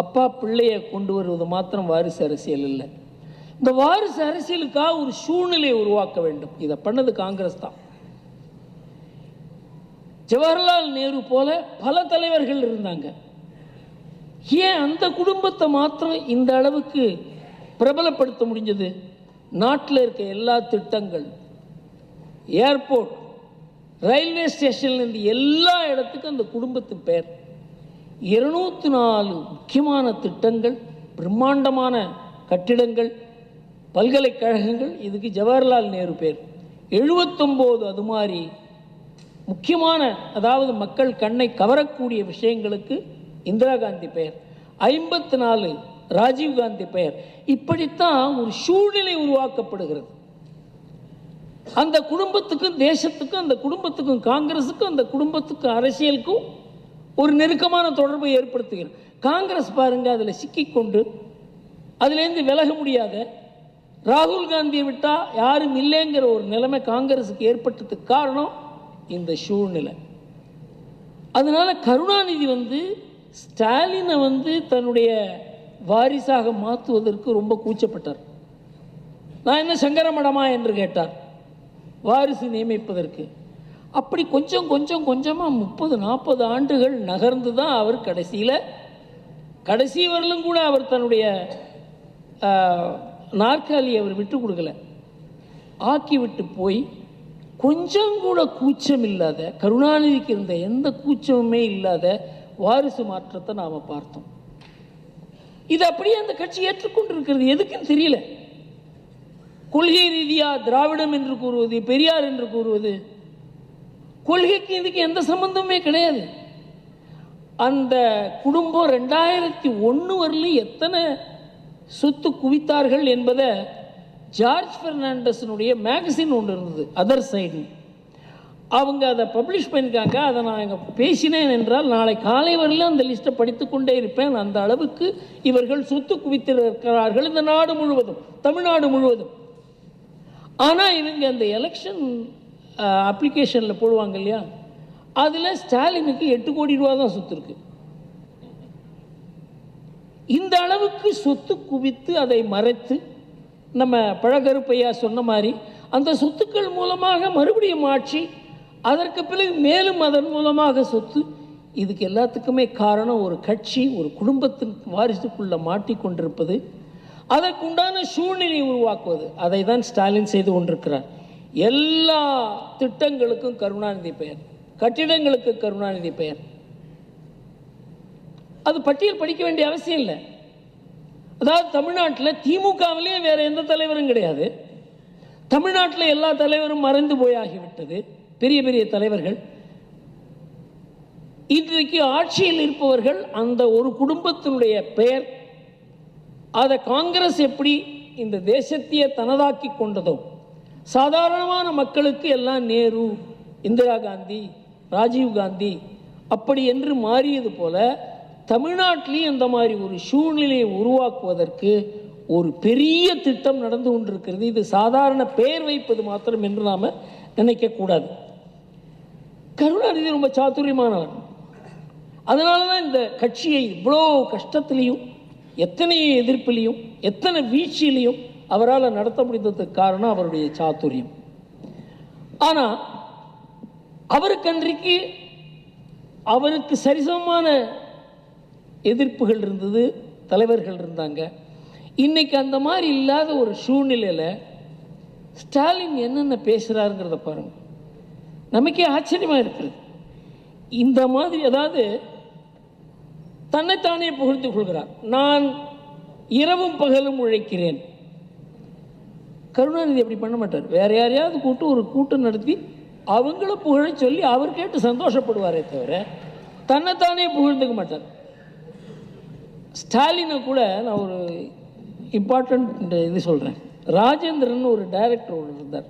அப்பா பிள்ளையை கொண்டு வருவது மாத்திரம் வாரிசு அரசியல் இல்லை. இந்த வாரிசு அரசியலுக்காக ஒரு சூழ்நிலையை உருவாக்க வேண்டும். இதை பண்ணது காங்கிரஸ் தான். ஜவஹர்லால் நேரு போல பல தலைவர்கள் இருந்தாங்க. ஏன் அந்த குடும்பத்தை மாத்திரம் இந்த அளவுக்கு பிரபலப்படுத்த முடிஞ்சது? நாட்டில் இருக்க எல்லா திட்டங்கள் ஏர்போர்ட் ரயில்வே ஸ்டேஷன்லேருந்து எல்லா இடத்துக்கும் அந்த குடும்பத்தின் பெயர். இருநூத்தி நாலு முக்கியமான திட்டங்கள் பிரம்மாண்டமான கட்டிடங்கள் பல்கலைக்கழகங்கள் இதுக்கு ஜவஹர்லால் நேரு பேர். எழுபத்தொம்போது அது மாதிரி முக்கியமான அதாவது மக்கள் கண்ணை கவரக்கூடிய விஷயங்களுக்கு இந்திரா காந்தி பெயர். ஐம்பத்தி நாலு ராஜீவ் காந்தி பெயர். இப்படித்தான் ஒரு சூழ்நிலை உருவாக்கப்படுகிறது. அந்த குடும்பத்துக்கும் தேசத்துக்கும் அந்த குடும்பத்துக்கும் காங்கிரஸுக்கும் அந்த குடும்பத்துக்கும் அரசியலுக்கும் ஒரு நெருக்கமான தொடர்பை ஏற்படுத்துகிறது காங்கிரஸ் பாருங்க அதில் சிக்கிக்கொண்டு அதுலேருந்து விலக முடியாத ராகுல் காந்தியை விட்டால் யாரும் இல்லைங்கிற ஒரு நிலைமை காங்கிரஸுக்கு ஏற்பட்டதுக்கு காரணம் இந்த சூழ்நிலை. அதனால் கருணாநிதி வந்து ஸ்டாலினை வந்து தன்னுடைய வாரிசாக மாற்றுவதற்கு ரொம்ப கூச்சப்பட்டார். நான் என்ன சங்கரமடமா என்று கேட்டார். வாரிசு நியமிப்பதற்கு. அப்படி கொஞ்சம் கொஞ்சம் கொஞ்சமாக முப்பது நாற்பது ஆண்டுகள் நகர்ந்து தான் அவர் கடைசியில் கடைசி வரலும் கூட அவர் தன்னுடைய நாற்காலியை அவர் விட்டு கொடுக்கல. ஆக்கிவிட்டு போய் கொஞ்சம் கூட கூச்சம் இல்லாத கருணாநிதிக்கு இருந்த எந்த கூச்சமுமே இல்லாத வாரிசு மாற்றத்தை நாம் பார்த்தோம். இது அப்படியே அந்த கட்சி ஏற்றுக்கொண்டு இருக்கிறது எதுக்குன்னு தெரியல. கொள்கை ரீதியாக திராவிடம் என்று கூறுவது பெரியார் என்று கூறுவது கொள்கைக்கு இதுக்கு எந்த சம்பந்தமே கிடையாது. அந்த குடும்பம் ரெண்டாயிரத்தி ஒன்று வரலையும் எத்தனை சொத்து குவித்தார்கள் என்பதை ஜார்ஜ் பெர்னாண்டஸினுடைய மேகசின் ஒன்று இருந்தது அதர் சைடு. அவங்க அதை பப்ளிஷ் பண்ணியிருக்காங்க அதை நான் இங்கே பேசினேன் என்றால் நாளை காலை வரையிலும் அந்த லிஸ்ட்டை படித்து கொண்டே இருப்பேன். அந்த அளவுக்கு இவர்கள் சொத்து குவித்திருக்கிறார்கள் இந்த நாடு முழுவதும் தமிழ்நாடு முழுவதும். ஆனால் இவங்க அந்த எலெக்ஷன் அப்ளிகேஷனில் போடுவாங்க இல்லையா? அதில் ஸ்டாலினுக்கு எட்டு கோடி ரூபா தான் சொத்து இருக்கு. இந்த அளவுக்கு சொத்து குவித்து அதை மறைத்து நம்ம பழகருப்பையா சொன்ன மாதிரி அந்த சொத்துக்கள் மூலமாக மறுபடியும் ஆட்சி அதற்கு பிறகு மேலும் அதன் மூலமாக சொத்து இதுக்கு எல்லாத்துக்குமே காரணம் ஒரு கட்சி ஒரு குடும்பத்தின் வாரிசுக்குள்ளே மாட்டிக்கொண்டிருப்பது அதற்குண்டான சூழ்நிலையை உருவாக்குவது. அதை தான் ஸ்டாலின் செய்து கொண்டிருக்கிறார். எல்லா திட்டங்களுக்கும் கருணாநிதி பெயர். கட்டிடங்களுக்கு கருணாநிதி பெயர். அது பட்டியல் படிக்க வேண்டிய அவசியம் இல்லை. அதாவது தமிழ்நாட்டில் திமுகவிலே வேற எந்த தலைவரும் கிடையாது. தமிழ்நாட்டில் எல்லா தலைவரும் மறைந்து போயாகிவிட்டது. பெரிய பெரிய தலைவர்கள். இன்றைக்கு ஆட்சியில் இருப்பவர்கள் அந்த ஒரு குடும்பத்தினுடைய பெயர். அதை காங்கிரஸ் எப்படி இந்த தேசத்தையே தனதாக்கி கொண்டதோ சாதாரணமான மக்களுக்கு எல்லாம் நேரு இந்திரா காந்தி ராஜீவ் காந்தி அப்படி என்று மாறியது போல தமிழ்நாட்டிலையும் இந்த மாதிரி ஒரு சூழ்நிலையை உருவாக்குவதற்கு ஒரு பெரிய திட்டம் நடந்து கொண்டிருக்கிறது. இது சாதாரண பெயர் வைப்பது மாத்திரம் என்று நாம் நினைக்கக்கூடாது கருணாநிதி ரொம்ப சாத்துரியமானவர் அதனால தான் இந்த கட்சியை இவ்வளோ கஷ்டத்துலேயும் எத்தனை எதிர்ப்புலேயும் எத்தனை வீழ்ச்சியிலையும் அவரால் நடத்த முடிந்ததுக்கு காரணம் அவருடைய சாத்துரியம் ஆனால் அவருக்கன்றைக்கு அவருக்கு சரிசமமான எதிர்ப்புகள் இருந்தது தலைவர்கள் இருந்தாங்க. இன்னைக்கு அந்த மாதிரி இல்லாத ஒரு சூழ்நிலையில் ஸ்டாலின் என்னென்ன பேசுகிறாருங்கிறத பாருங்க. நமக்கே ஆச்சரியமாக இருக்கிறது. இந்த மாதிரி அதாவது தன்னைத்தானே புகழ்ந்து கொள்கிறார். நான் இரவும் பகலும் உழைக்கிறேன். கருணாநிதி அப்படி பண்ண மாட்டார். வேறு யாரையாவது கூட்டு ஒரு கூட்டம் நடத்தி அவங்கள புகழ சொல்லி அவர் கேட்டு சந்தோஷப்படுவாரே தவிர தன்னைத்தானே புகழ்ந்துக்க மாட்டார். ஸ்டாலினை கூட நான் ஒரு இம்பார்ட்டண்ட் இது சொல்கிறேன் ராஜேந்திரன் ஒரு டைரக்டர் ஒன்று இருந்தார்.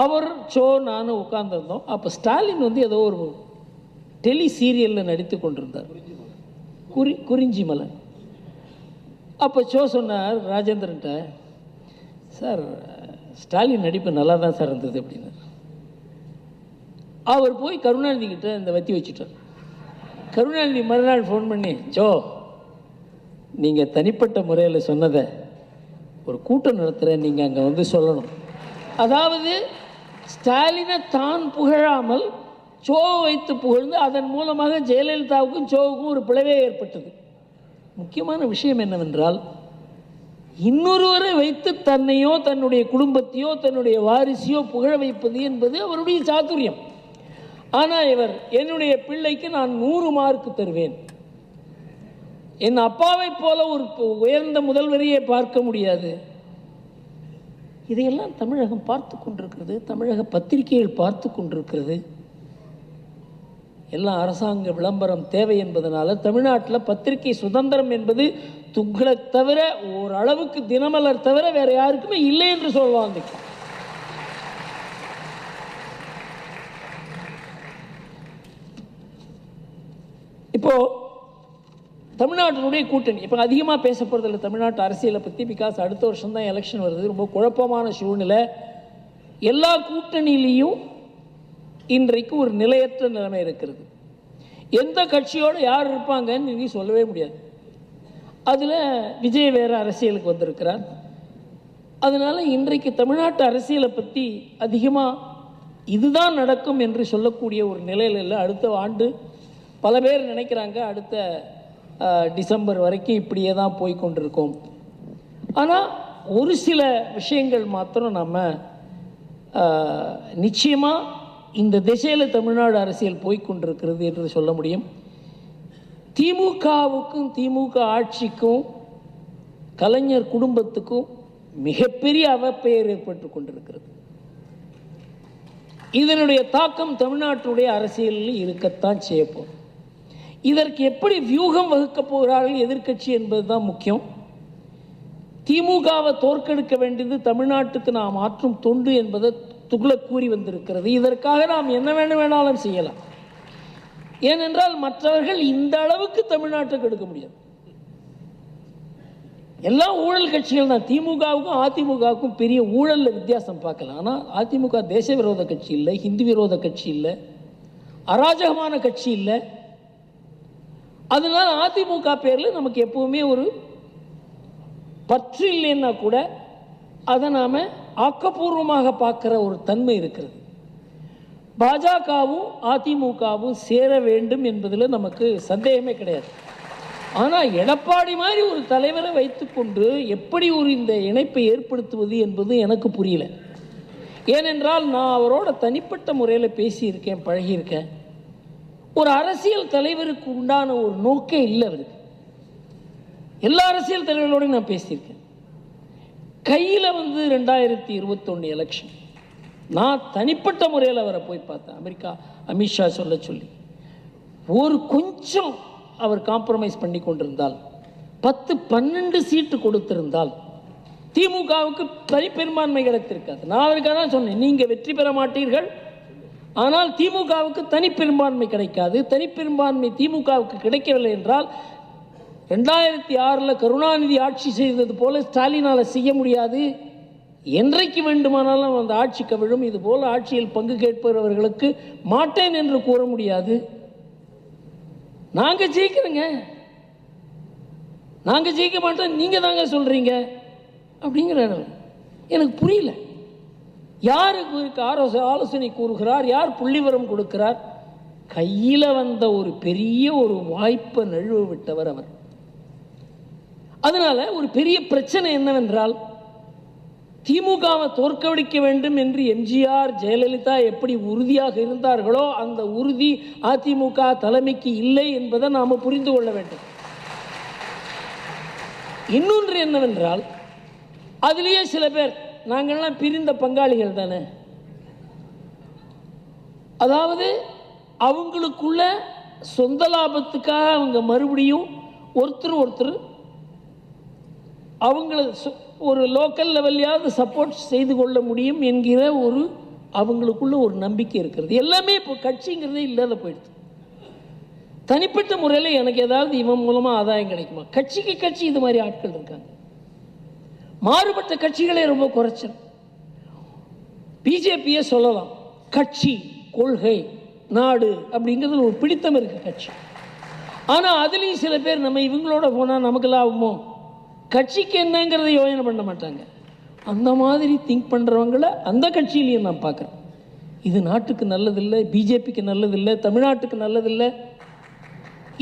அவர் ஷோ நானும் உட்காந்துருந்தோம் அப்போ ஸ்டாலின் வந்து ஏதோ ஒரு டெலி சீரியலில் நடித்து கொண்டிருந்தார் குறி குறிஞ்சி மலை அப்போ ஷோ சொன்னார் ராஜேந்திரன்ட்ட சார் ஸ்டாலின் நடிப்பு நல்லா தான் சார் இருந்தது அப்படின்னார் அவர் போய் கருணாநிதி கிட்ட இந்த வத்தி வச்சுட்டார். கருணாநிதி மறுநாள் ஃபோன் பண்ணி ஜோ நீங்கள் தனிப்பட்ட முறையில் சொன்னதை ஒரு கூட்டம் நடத்துகிற நீங்கள் அங்கே வந்து சொல்லணும். அதாவது ஸ்டாலினை தான் புகழாமல் சோ வைத்து புகழ்ந்து அதன் மூலமாக ஜெயலலிதாவுக்கும் சோவுக்கும் ஒரு பிளவே ஏற்பட்டது. முக்கியமான விஷயம் என்னவென்றால் இன்னொருவரை வைத்து தன்னையோ தன்னுடைய குடும்பத்தையோ தன்னுடைய வாரிசையோ புகழ வைப்பது என்பது அவருடைய சாத்துரியம் ஆனால் இவர் என்னுடைய பிள்ளைக்கு நான் நூறு மார்க் தருவேன். என் அப்பாவைப் போல ஒரு உயர்ந்த முதல்வரையே பார்க்க முடியாது. இதையெல்லாம் தமிழகம் பார்த்து கொண்டிருக்கிறது. தமிழக பத்திரிகைகள் பார்த்து கொண்டிருக்கிறது. எல்லாம் அரசாங்க விளம்பரம் தேவை என்பதனால தமிழ்நாட்டில் பத்திரிகை சுதந்திரம் என்பது துக்ளக் தவிர ஓரளவுக்கு தினமலர் தவிர வேற யாருக்குமே இல்லை என்று சொல்லுவாங்க இப்போ தமிழ்நாட்டினுடைய கூட்டணி இப்போ அதிகமாக பேச போகிறதில்ல தமிழ்நாட்டு அரசியலை பற்றி பிகாஸ் அடுத்த வருஷம் தான் எலெக்ஷன் வருது. ரொம்ப குழப்பமான சூழ்நிலை. எல்லா கூட்டணியிலையும் இன்றைக்கு ஒரு நிலையற்ற நிலைமை இருக்கிறது. எந்த கட்சியோடு யார் இருப்பாங்கன்னு இனி சொல்லவே முடியாது. அதில் விஜய் வேறு அரசியலுக்கு வந்திருக்கிறார். அதனால் இன்றைக்கு தமிழ்நாட்டு அரசியலை பற்றி அதிகமாக இதுதான் நடக்கும் என்று சொல்லக்கூடிய ஒரு நிலையில் இல்லை அடுத்த ஆண்டு பல பேர் நினைக்கிறாங்க அடுத்த டிசம்பர் வரைக்கும் இப்படியே தான் போய் கொண்டிருக்கோம். ஆனால் ஒரு சில விஷயங்கள் மாத்திரம் நம்ம நிச்சயமாக இந்த திசையில் தமிழ்நாடு அரசியல் போய்கொண்டிருக்கிறது என்று சொல்ல முடியும். திமுகவுக்கும் திமுக ஆட்சிக்கும் கலைஞர் குடும்பத்துக்கும் மிகப்பெரிய அவப்பெயர் ஏற்பட்டு கொண்டிருக்கிறது. இதனுடைய தாக்கம் தமிழ்நாட்டுடைய அரசியலில் இருக்கத்தான் செய்யப்போம். இதற்கு எப்படி வியூகம் வகுக்கப் போகிறார்கள் எதிர்க்கட்சி என்பதுதான் முக்கியம். திமுகவை தோற்கெடுக்க வேண்டியது தமிழ்நாட்டுக்கு நாம் ஆற்றும் தொண்டு என்பதை துக்ளக் கூறி வந்திருக்கிறது. இதற்காக நாம் என்ன வேணும் வேணாலும் செய்யலாம். ஏனென்றால் மற்றவர்கள் இந்த அளவுக்கு தமிழ்நாட்டுக்கு கெடுக்க முடியாது. எல்லா ஊழல் கட்சிகள் தான் திமுகவுக்கும் அதிமுகவுக்கும் பெரிய ஊழலில் வித்தியாசம் பார்க்கலாம். ஆனால் அதிமுக தேச விரோத கட்சி இல்லை ஹிந்து விரோத கட்சி இல்லை அராஜகமான கட்சி இல்லை. அதனால் அதிமுக பேரில் நமக்கு எப்பவுமே ஒரு பற்று இல்லைன்னா கூட அதை நாம் ஆக்கப்பூர்வமாக பார்க்குற ஒரு தன்மை இருக்கிறது. பாஜகவும் அதிமுகவும் சேர வேண்டும் என்பதில் நமக்கு சந்தேகமே கிடையாது. ஆனால் எடப்பாடி மாதிரி ஒரு தலைவரை வைத்துக்கொண்டு எப்படி ஒரு இந்த இணைப்பை ஏற்படுத்துவது என்பது எனக்கு புரியல. ஏனென்றால் நான் அவரோட தனிப்பட்ட முறையில் பேசியிருக்கேன் பழகியிருக்கேன். ஒரு அரசியல் தலைவருக்கு உண்டான ஒரு நோக்கே இல்லை அவருக்கு. எல்லா அரசியல் தலைவர்களோடையும் நான் பேசியிருக்கேன். கையில் வந்து ரெண்டாயிரத்தி இருபத்தொன்று எலெக்ஷன் நான் தனிப்பட்ட முறையில் அவரை போய் பார்த்தேன். அமெரிக்கா அமித்ஷா சொல்ல சொல்லி. ஒரு கொஞ்சம் அவர் காம்ப்ரமைஸ் பண்ணி கொண்டிருந்தால் பத்து பன்னெண்டு சீட்டு கொடுத்திருந்தால் திமுகவுக்கு தனிப்பெரும்பான்மை கிடைத்திருக்காது. நான் அவருக்காக தான் சொன்னேன் நீங்கள் வெற்றி பெற மாட்டீர்கள். ஆனால் திமுகவுக்கு தனிப்பெரும்பான்மை கிடைக்காது. தனிப்பெரும்பான்மை திமுகவுக்கு கிடைக்கவில்லை என்றால் ரெண்டாயிரத்தி ஆறில் கருணாநிதி ஆட்சி செய்தது போல ஸ்டாலினால் செய்ய முடியாது. என்றைக்கு வேண்டுமானாலும் அந்த ஆட்சி கவிழும். இதுபோல் ஆட்சியில் பங்கு கேட்பவர்களுக்கு மாட்டேன் என்று கூற முடியாது. நாங்கள் ஜெயிக்கிறோங்க. நாங்கள் ஜெயிக்க மாட்டோம் நீங்கள் தாங்க சொல்கிறீங்க அப்படிங்கிற எனக்கு புரியல. யாருக்கு ஆலோசனை ஆலோசனை கூறுகிறார் யார் புள்ளிவரம் கொடுக்கிறார்? கையில் வந்த ஒரு பெரிய ஒரு வாய்ப்பை நழுவ விட்டவர் அவர். அதனால் ஒரு பெரிய பிரச்சனை என்னவென்றால் திமுகவை தோற்கடிக்க வேண்டும் என்று எம்ஜிஆர் ஜெயலலிதா எப்படி உறுதியாக இருந்தார்களோ அந்த உறுதி அதிமுக தலைமைக்கு இல்லை என்பதை நாம் புரிந்து கொள்ள வேண்டும். இன்னொன்று என்னவென்றால் அதிலேயே சில பேர் நாங்கள்லாம் பிரிந்த பங்காளிகள் தானே. அதாவது அவங்களுக்குள்ள சொந்த லாபத்துக்காக அவங்க மறுபடியும் ஒருத்தர் ஒருத்தர் அவங்கள ஒரு லோக்கல் லெவல்லையாவது சப்போர்ட் செய்து கொள்ள முடியும் என்கிற ஒரு அவங்களுக்குள்ள ஒரு நம்பிக்கை இருக்கிறது. எல்லாமே இப்போ கட்சிங்கிறதே இல்லாத போயிடுது. தனிப்பட்ட முறையில் எனக்கு ஏதாவது இவன் மூலமாக ஆதாயம் கிடைக்குமா? கட்சிக்கு கட்சி இது மாதிரி ஆட்கள் இருக்காங்க. மாறுபட்ட கட்சிகளே ரொம்ப குறைச்சல் பிஜேபியை சொல்லலாம் கட்சி கொள்கை நாடு அப்படிங்கிறதுல ஒரு பிடித்தம் இருக்கு கட்சி. ஆனால் அதுலேயும் சில பேர் நம்ம இவங்களோட போனால் நமக்கு லாபமோ? கட்சிக்கு என்னங்கிறத யோஜனை பண்ண மாட்டாங்க. அந்த மாதிரி திங்க் பண்ணுறவங்கள அந்த கட்சியிலையும் நான் பார்க்குறேன். இது நாட்டுக்கு நல்லதில்லை பிஜேபிக்கு நல்லதில்லை தமிழ்நாட்டுக்கு நல்லதில்லை.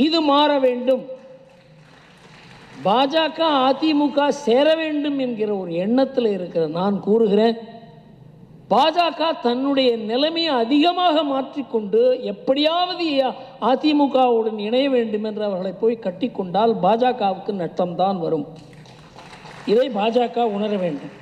இது மாற வேண்டும். பாஜக அதிமுக சேர வேண்டும் என்கிற ஒரு எண்ணத்தில் இருக்கிற நான் கூறுகிறேன் பாஜக தன்னுடைய நிலைமையை அதிகமாக மாற்றிக்கொண்டு எப்படியாவது அதிமுகவுடன் இணைய வேண்டும் என்று அவர்களை போய் கட்டிக்கொண்டால் பாஜகவுக்கு நட்டம்தான் வரும். இதை பாஜக உணர வேண்டும்.